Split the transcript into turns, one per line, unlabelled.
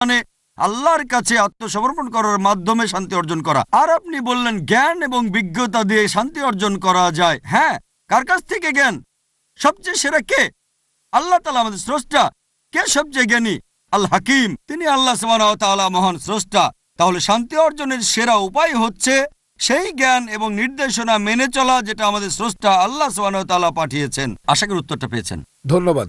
মানে আল্লাহর কাছে আত্মসমর্পণ করার মাধ্যমে শান্তি অর্জন করা। আর আপনি বললেন, জ্ঞান এবং বিজ্ঞতা দিয়ে শান্তি অর্জন করা যায়। হ্যাঁ কার কাছ থেকে জ্ঞান? সবচেয়ে সেরা কে? আল্লাহ তালা আমাদের স্রষ্টা। কে সবচেয়ে জ্ঞানী? আল হাকিম। তিনি আল্লাহ তাআলা মহান স্রষ্টা। তাহলে শান্তি অর্জনের সেরা উপায় হচ্ছে সেই জ্ঞান এবং নির্দেশনা মেনে চলা, যেটা আমাদের স্রষ্টা আল্লাহ সোহান পাঠিয়েছেন। আশা করি উত্তরটা পেয়েছেন।
ধন্যবাদ।